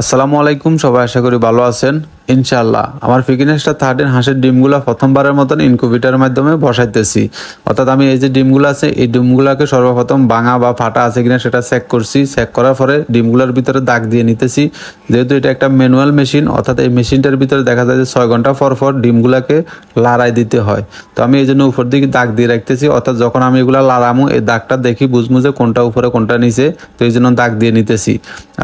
আসসালামু আলাইকুম সবাই আশা করি ভালো আছেন। ইনশাআল্লাহ। আমার ফিকিনেসটা থার্টিন হাঁসের ডিমগুলা প্রথমবারের মতন ইনকুবিটারের মাধ্যমে বসাইতেছি। অর্থাৎ আমি এই যে ডিমগুলো আছে, এই ডিমগুলোকে সর্বপ্রথম ভাঙা বা ফাটা আছে কিনা সেটা চেক করছি। চেক করার পরে ডিমগুলোর ভিতরে দাগ দিয়ে নিতেছি। যেহেতু এটা একটা ম্যানুয়াল মেশিন অর্থাৎ এই মেশিনটার ভিতরে দেখা যায় যে ছয় ঘণ্টা পর পর ডিমগুলোকে লাড়াই দিতে হয়। তো আমি এই জন্য উপর দিকে দাগ দিয়ে রাখতেছি, অর্থাৎ যখন আমি এগুলা লাড়ামু, এই দাগটা দেখি, বুঝমু যে কোনটা উপরে, কোনটা নিচে, তো এই জন্য দাগ দিয়ে নিতেছি।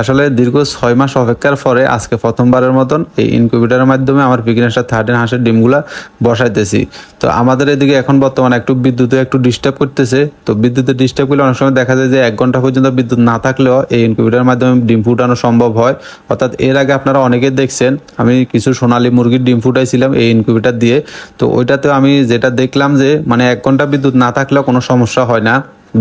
আসলে দীর্ঘ ছয় মাস অপেক্ষার পরে আজকে প্রথমবারের মতন এই ইনকিউবেটারের মাধ্যমে আমার পিকনেসটা থার্টিন হাঁসের ডিমগুলো বসাইতেছি। তো আমাদের এদিকে এখন বর্তমানে একটু বিদ্যুতে একটু ডিস্টার্ব করতেছে। তো বিদ্যুতে ডিস্টার্ব করলে অনেক সময় দেখা যায় যে এক ঘণ্টা পর্যন্ত বিদ্যুৎ না থাকলেও এই ইনকিউবেটারের মাধ্যমে ডিম ফুটানো সম্ভব হয়। অর্থাৎ এর আগে আপনারা অনেকে দেখছেন, আমি কিছু সোনালী মুরগির ডিম ফুটাইছিলাম এই ইনকিউবেটার দিয়ে। তো ওইটাতে আমি যেটা দেখলাম যে মানে এক ঘণ্টা বিদ্যুৎ না থাকলেও কোনো সমস্যা হয় না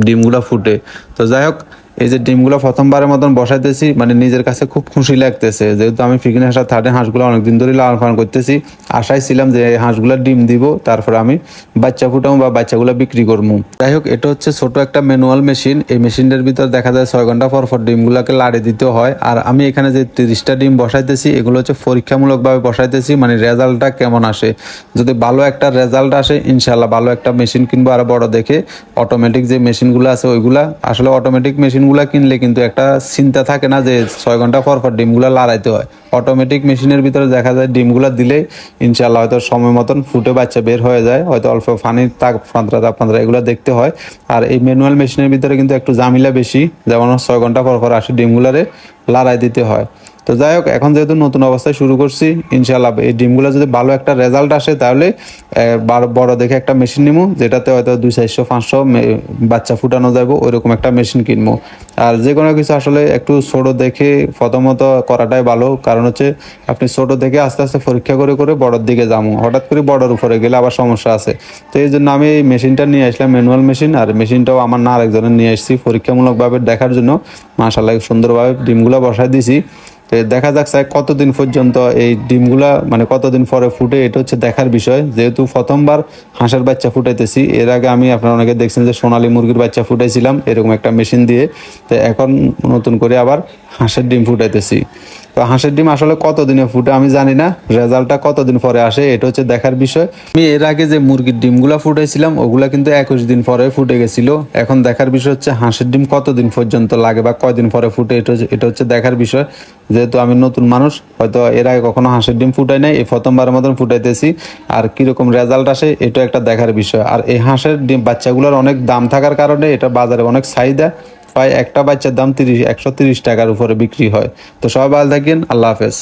ডিমগুলো ফুটে। তো যাই হোক এই যে ডিমগুলো প্রথমবারের মতন বসাইতেছি মানে নিজের কাছে খুব খুশি লাগতেছে। যেহেতু আমি ফিকিনে হাঁসা থার্ডে হাঁসগুলো অনেকদিন ধরে লালন পালন করতেছি, আশায় ছিলাম যে এই হাঁসগুলো ডিম দিব, তারপরে আমি বাচ্চা ফুটাবো বা বাচ্চাগুলো বিক্রি করব। যাই হোক, এটা হচ্ছে ছোট একটা ম্যানুয়াল মেশিন। এই মেশিনটার ভিতর দেখা যায় ছয় ঘণ্টা পর পর ডিমগুলোকে লাড়ে দিতে হয়। আর আমি এখানে যে তিরিশটা ডিম বসাইতেছি, এগুলো হচ্ছে পরীক্ষামূলকভাবে বসাইতেছি মানে রেজাল্টটা কেমন আসে। যদি ভালো একটা রেজাল্ট আসে ইনশাল্লাহ ভালো একটা মেশিন কিনবো আরও বড় দেখে। অটোমেটিক যে মেশিনগুলো আছে, ওইগুলা আসলে অটোমেটিক মেশিনগুলা কিনলে কিন্তু একটা চিন্তা থাকে না যে ছয় ঘণ্টা পর পর ডিমগুলা লাড়াইতে হয়। অটোমেটিক মেশিনের ভিতরে দেখা যায় ডিমগুলা দিলেই ইনশাল্লাহ হয়তো সময় মতন ফুটে বাচ্চা বের হয়ে যায়, হয়তো অল্প পানির তাপমাত্রা তাপমাত্রা এগুলো দেখতে হয়। আর এই ম্যানুয়াল মেশিনের ভিতরে কিন্তু একটু জামিলা বেশি, যেমন ছয় ঘণ্টা পর পর আসে ডিমগুলারে লাড়াই দিতে হয়। তো যাই হোক, এখন যেহেতু নতুন অবস্থায় শুরু করছি ইনশাল্লাহ এই ডিমগুলো যদি ভালো একটা রেজাল্ট আসে, তাহলে বড় দেখে একটা মেশিন নিবো যেটাতে হয়তো দুই চারশো, পাঁচশো বাচ্চা ফুটানো যাব ওইরকম একটা মেশিন কিনবো আর যে কোনো কিছু আসলে একটু ছোট দেখে প্রথমত করাটাই ভালো, কারণ হচ্ছে আপনি ছোট দেখে আস্তে আস্তে পরীক্ষা করে করে বড়োর দিকে যাব হঠাৎ করে বড়োর উপরে গেলে আবার সমস্যা আছে। তো এই জন্য আমি এই মেশিনটা নিয়ে আসলাম ম্যানুয়াল মেশিন আর মেশিনটাও আমার না আরেকজনের নিয়ে এসেছি। পরীক্ষামূলকভাবে দেখার জন্য মাসাল্লাহ সুন্দরভাবে ডিমগুলো বসায় দিছি। তো দেখা যাক স্যার কতদিন পর্যন্ত এই ডিমগুলা মানে কতদিন পরে ফুটে, এটা হচ্ছে দেখার বিষয়। যেহেতু প্রথমবার হাঁসের বাচ্চা ফুটাইতেছি, এর আগে আমি আপনারা অনেকে দেখছেন যে সোনালি মুরগির বাচ্চা ফুটাইছিলাম, এরকম একটা মেশিন দিয়ে। তো এখন নতুন করে আবার হাঁসের ডিম ফুটাইতেছি। তো হাঁসের ডিম আসলে কতদিনে ফুটে আমি জানি না। রেজাল্টটা কতদিন পরে আসে, এটা হচ্ছে দেখার বিষয়। আমি এর আগে যে মুরগির ডিমগুলা ফুটাইছিলাম ওগুলা কিন্তু একুশ দিন পরে ফুটে গেছিল। এখন দেখার বিষয় হচ্ছে হাঁসের ডিম কতদিন পর্যন্ত লাগে বা কয়দিন পরে ফুটে, এটা এটা হচ্ছে দেখার বিষয়। যেহেতু আমি নতুন মানুষ, হয়তো এর আগে কখনো হাঁসের ডিম ফুটাই নাই, এই প্রথমবারের মতন ফুটাইতেছি। আর কীরকম রেজাল্ট আসে এটা একটা দেখার বিষয়। আর এই হাঁসের ডিম বাচ্চাগুলোর অনেক দাম থাকার কারণে এটা বাজারে অনেক চাহিদা। প্রায় একটা বাচ্চার দাম তিরিশ, একশো তিরিশ টাকার উপরে বিক্রি হয়। তো সবাই ভালো থাকেন, আল্লাহ হাফেজ।